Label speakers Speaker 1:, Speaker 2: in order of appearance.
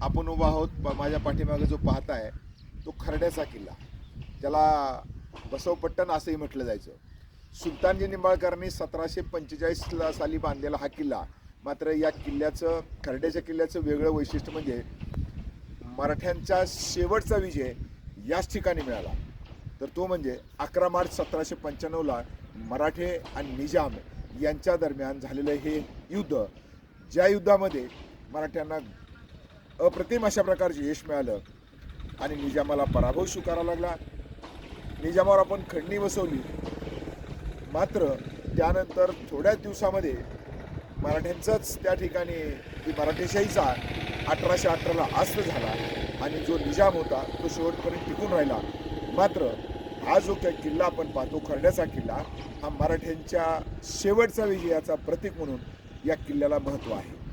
Speaker 1: आपण उभा आहोत माझ्या पाठीमागे जो पाहताय तो खर्ड्याचा किल्ला. त्याला बसवपट्टण असंही म्हटलं जायचं. सुलतानजी निंबाळकरांनी सतराशे पंचेचाळीसला साली बांधलेला हा किल्ला मात्र या किल्ल्याचं खर्ड्याच्या किल्ल्याचं वेगळं वैशिष्ट्य म्हणजे मराठ्यांचा शेवटचा विजय याच ठिकाणी मिळाला. तर तो म्हणजे अकरा मार्च सतराशे पंच्याण्णवला मराठे आणि निजाम यांच्या दरम्यान झालेलं हे युद्ध. ज्या युद्धामध्ये मराठ्यांना अप्रतिम अशा प्रकारचे यश मिळालं. आणि निजामाला पराभव स्वीकारावा लागला. निजामावर आपण खंडणी बसवली. मात्र त्यानंतर थोड्याच दिवसामध्ये मराठ्यांचाच त्या ठिकाणी की मराठेशाहीचा अठराशे अठराला अस्त झाला आणि जो निजाम होता तो शेवटपर्यंत टिकून राहिला. मात्र हा जो काही किल्ला आपण पाहतो खर्ड्याचा किल्ला हा मराठ्यांच्या शेवटचा विजयाचा प्रतीक म्हणून या किल्ल्याला महत्त्व आहे.